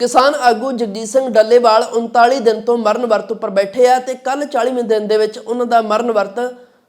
ਕਿਸਾਨ ਆਗੂ ਜਗਜੀਤ ਸਿੰਘ ਡੱਲੇਵਾਲ 39 ਦਿਨ ਤੋਂ ਮਰਨ ਵਰਤ ਉੱਪਰ ਬੈਠੇ ਆ ਤੇ ਕੱਲ 40ਵੇਂ ਦਿਨ ਦੇ ਵਿੱਚ ਉਹਨਾਂ ਦਾ ਮਰਨ ਵਰਤ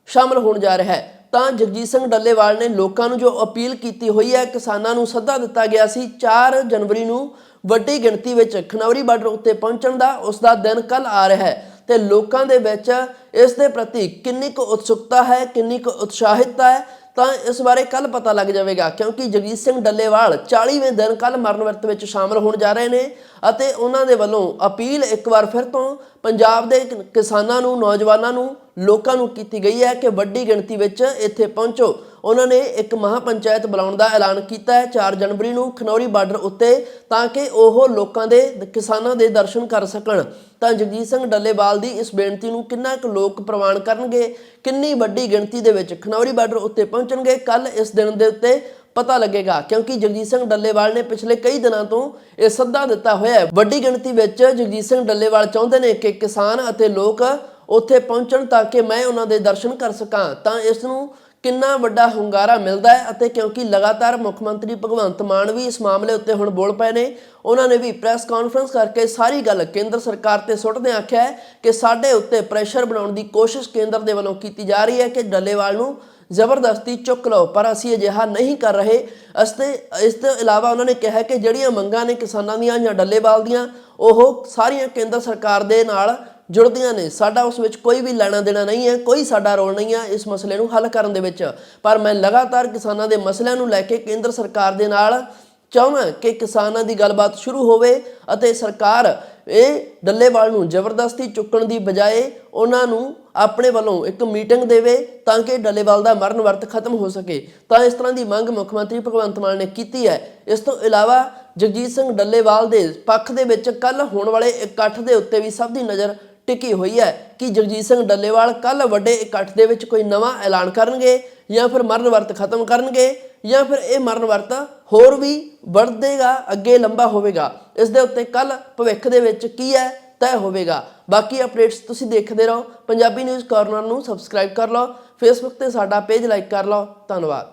ਸ਼ਾਮਲ ਹੋਣ ਜਾ ਰਿਹਾ ਹੈ। ਤਾਂ ਜਗਜੀਤ ਸਿੰਘ ਡੱਲੇਵਾਲ ਨੇ ਲੋਕਾਂ ਨੂੰ ਜੋ ਅਪੀਲ ਕੀਤੀ ਹੋਈ ਹੈ, ਕਿਸਾਨਾਂ ਨੂੰ ਸੱਦਾ ਦਿੱਤਾ ਗਿਆ ਸੀ 4 ਜਨਵਰੀ ਨੂੰ ਵੱਡੀ ਗਿਣਤੀ ਵਿੱਚ ਖਨੌਰੀ ਬਾਰਡਰ ਉੱਤੇ ਪਹੁੰਚਣ ਦਾ, ਉਸ ਦਾ ਦਿਨ ਕੱਲ ਆ ਰਿਹਾ ਹੈ ਤੇ ਲੋਕਾਂ ਦੇ ਵਿੱਚ ਇਸ ਦੇ ਪ੍ਰਤੀ ਕਿੰਨੀ ਕੁ ਉਤਸੁਕਤਾ ਹੈ, ਕਿੰਨੀ ਕੁ ਉਤਸ਼ਾਹਿਤਤਾ ਹੈ ਤਾਂ ਇਸ ਬਾਰੇ ਕੱਲ ਪਤਾ ਲੱਗ ਜਾਵੇਗਾ, ਕਿਉਂਕਿ ਜਗਜੀਤ ਸਿੰਘ ਡੱਲੇਵਾਲ 40ਵੇਂ ਦਿਨ ਕੱਲ ਮਰਨ ਵਰਤ ਵਿੱਚ ਸ਼ਾਮਲ ਹੋਣ ਜਾ ਰਹੇ ਨੇ ਅਤੇ ਉਹਨਾਂ ਦੇ ਵੱਲੋਂ ਅਪੀਲ ਇੱਕ ਵਾਰ ਫਿਰ ਤੋਂ ਪੰਜਾਬ ਦੇ ਕਿਸਾਨਾਂ ਨੂੰ, ਨੌਜਵਾਨਾਂ ਨੂੰ, ਲੋਕਾਂ ਨੂੰ ਕੀਤੀ ਗਈ ਹੈ ਕਿ ਵੱਡੀ ਗਿਣਤੀ ਵਿੱਚ ਇੱਥੇ ਪਹੁੰਚੋ। ਉਹਨਾਂ ਨੇ ਇੱਕ ਮਹਾਪੰਚਾਇਤ ਬੁਲਾਉਣ ਦਾ ਐਲਾਨ ਕੀਤਾ ਹੈ। 4 ਜਨਵਰੀ ਨੂੰ ਖਨੌਰੀ ਬਾਰਡਰ ਉੱਤੇ ਤਾਂ ਕਿ ਉਹ ਲੋਕਾਂ ਦੇ, ਕਿਸਾਨਾਂ ਦੇ ਦਰਸ਼ਨ ਕਰ ਸਕਣ। ਤਾਂ ਜਗਜੀਤ ਸਿੰਘ ਡੱਲੇਵਾਲ ਦੀ ਇਸ ਬੇਨਤੀ ਨੂੰ ਕਿੰਨਾ ਕੁ ਲੋਕ ਪ੍ਰਵਾਨ ਕਰਨਗੇ? ਕਿੰਨੀ ਵੱਡੀ ਗਿਣਤੀ ਦੇ ਵਿੱਚ ਖਨੌਰੀ ਬਾਰਡਰ ਉੱਤੇ ਪਹੁੰਚਣਗੇ? ਕੱਲ ਇਸ ਦਿਨ ਦੇ ਉੱਤੇ ਪਤਾ ਲੱਗੇਗਾ, ਕਿਉਂਕਿ ਜਗਜੀਤ ਸਿੰਘ ਡੱਲੇਵਾਲ ਨੇ ਪਿਛਲੇ ਕਈ ਦਿਨਾਂ ਤੋਂ ਇਹ ਸੱਦਾ ਦਿੱਤਾ ਹੋਇਆ ਹੈ। ਵੱਡੀ ਗਿਣਤੀ ਵਿੱਚ ਜਗਜੀਤ ਸਿੰਘ ਡੱਲੇਵਾਲ ਚਾਹੁੰਦੇ ਨੇ ਕਿ ਕਿਸਾਨ ਅਤੇ ਲੋਕ ਉੱਥੇ ਪਹੁੰਚਣ ਤਾਂ ਕਿ ਮੈਂ ਉਹਨਾਂ ਦੇ ਦਰਸ਼ਨ ਕਰ ਸਕਾਂ, ਤਾਂ ਇਸ ਨੂੰ ਕਿੰਨਾ ਵੱਡਾ ਹੁੰਗਾਰਾ ਮਿਲਦਾ ਹੈ ਅਤੇ ਕਿਉਂਕਿ ਲਗਾਤਾਰ ਮੁੱਖ ਮੰਤਰੀ ਭਗਵੰਤ ਮਾਨ ਵੀ ਇਸ ਮਾਮਲੇ ਉੱਤੇ ਹੁਣ ਬੋਲ ਪਏ ਨੇ, ਉਹਨਾਂ ਨੇ ਵੀ ਪ੍ਰੈਸ ਕਾਨਫਰੰਸ ਕਰਕੇ ਸਾਰੀ ਗੱਲ ਕੇਂਦਰ ਸਰਕਾਰ ਤੇ ਸੁੱਟਦੇ ਆਖਿਆ ਹੈ ਕਿ ਸਾਡੇ ਉੱਤੇ ਪ੍ਰੈਸ਼ਰ ਬਣਾਉਣ ਦੀ ਕੋਸ਼ਿਸ਼ ਕੇਂਦਰ ਦੇ ਵੱਲੋਂ ਕੀਤੀ ਜਾ ਰਹੀ ਹੈ ਕਿ ਡੱਲੇਵਾਲ ਨੂੰ ਜ਼ਬਰਦਸਤੀ ਚੁੱਕ ਲਓ, ਪਰ ਅਸੀਂ ਅਜਿਹਾ ਨਹੀਂ ਕਰ ਰਹੇ। ਅਸਤੇ ਇਸ ਤੋਂ ਇਲਾਵਾ ਉਹਨਾਂ ਨੇ ਕਿਹਾ ਕਿ ਜਿਹੜੀਆਂ ਮੰਗਾਂ ਨੇ ਕਿਸਾਨਾਂ ਦੀਆਂ ਜਾਂ ਡੱਲੇਵਾਲ ਦੀਆਂ, ਉਹ ਸਾਰੀਆਂ ਕੇਂਦਰ ਸਰਕਾਰ ਦੇ ਨਾਲ ਜੁੜਦੀਆਂ ਨੇ। ਸਾਡਾ ਉਸ ਵਿੱਚ ਕੋਈ ਵੀ ਲੈਣਾ ਦੇਣਾ ਨਹੀਂ ਹੈ, ਕੋਈ ਸਾਡਾ ਰੋਲ ਨਹੀਂ ਹੈ ਇਸ ਮਸਲੇ ਨੂੰ ਹੱਲ ਕਰਨ ਦੇ ਵਿੱਚ। ਪਰ ਮੈਂ ਲਗਾਤਾਰ ਕਿਸਾਨਾਂ ਦੇ ਮਸਲਿਆਂ ਨੂੰ ਲੈ ਕੇ ਕੇਂਦਰ ਸਰਕਾਰ ਦੇ ਨਾਲ ਚਾਹੁੰਦਾ ਕਿ ਕਿਸਾਨਾਂ ਦੀ ਗੱਲਬਾਤ ਸ਼ੁਰੂ ਹੋਵੇ ਅਤੇ ਸਰਕਾਰ ਇਹ ਡੱਲੇਵਾਲ ਨੂੰ ਜ਼ਬਰਦਸਤੀ ਚੁੱਕਣ ਦੀ ਬਜਾਏ ਉਹਨਾਂ ਨੂੰ ਆਪਣੇ ਵੱਲੋਂ ਇੱਕ ਮੀਟਿੰਗ ਦੇਵੇ ਤਾਂ ਕਿ ਡੱਲੇਵਾਲ ਦਾ ਮਰਨ ਵਰਤ ਖਤਮ ਹੋ ਸਕੇ। ਤਾਂ ਇਸ ਤਰ੍ਹਾਂ ਦੀ ਮੰਗ ਮੁੱਖ ਮੰਤਰੀ ਭਗਵੰਤ ਮਾਨ ਨੇ ਕੀਤੀ ਹੈ। ਇਸ ਤੋਂ ਇਲਾਵਾ ਜਗਜੀਤ ਸਿੰਘ ਡੱਲੇਵਾਲ ਦੇ ਪੱਖ ਦੇ ਵਿੱਚ ਕੱਲ ਹੋਣ ਵਾਲੇ ਇਕੱਠ ਦੇ ਉੱਤੇ ਵੀ ਸਭ ਦੀ ਨਜ਼ਰ ਟਿਕੀ ਹੋਈ ਹੈ ਕਿ ਜਗਜੀਤ ਸਿੰਘ ਡੱਲੇਵਾਲ ਕੱਲ ਵੱਡੇ ਇਕੱਠ ਦੇ ਵਿੱਚ ਕੋਈ ਨਵਾਂ ਐਲਾਨ ਕਰਨਗੇ ਜਾਂ ਫਿਰ ਮਰਨ ਵਰਤ ਖਤਮ ਕਰਨਗੇ ਜਾਂ ਫਿਰ ਇਹ ਮਰਨ ਵਰਤ ਹੋਰ ਵੀ ਵੱਧੇਗਾ, ਅੱਗੇ ਲੰਬਾ ਹੋਵੇਗਾ। ਇਸ ਦੇ ਉੱਤੇ ਕੱਲ ਭਵਿੱਖ ਦੇ ਵਿੱਚ ਕੀ ਹੈ, ਤੈਅ ਹੋਵੇਗਾ। ਬਾਕੀ ਅਪਡੇਟਸ ਤੁਸੀਂ ਦੇਖਦੇ ਰਹੋ। ਪੰਜਾਬੀ ਨਿਊਜ਼ ਕਾਰਨਰ ਨੂੰ ਸਬਸਕ੍ਰਾਈਬ ਕਰ ਲਓ। ਫੇਸਬੁੱਕ ਤੇ ਸਾਡਾ ਪੇਜ ਲਾਈਕ ਕਰ ਲਓ। ਧੰਨਵਾਦ।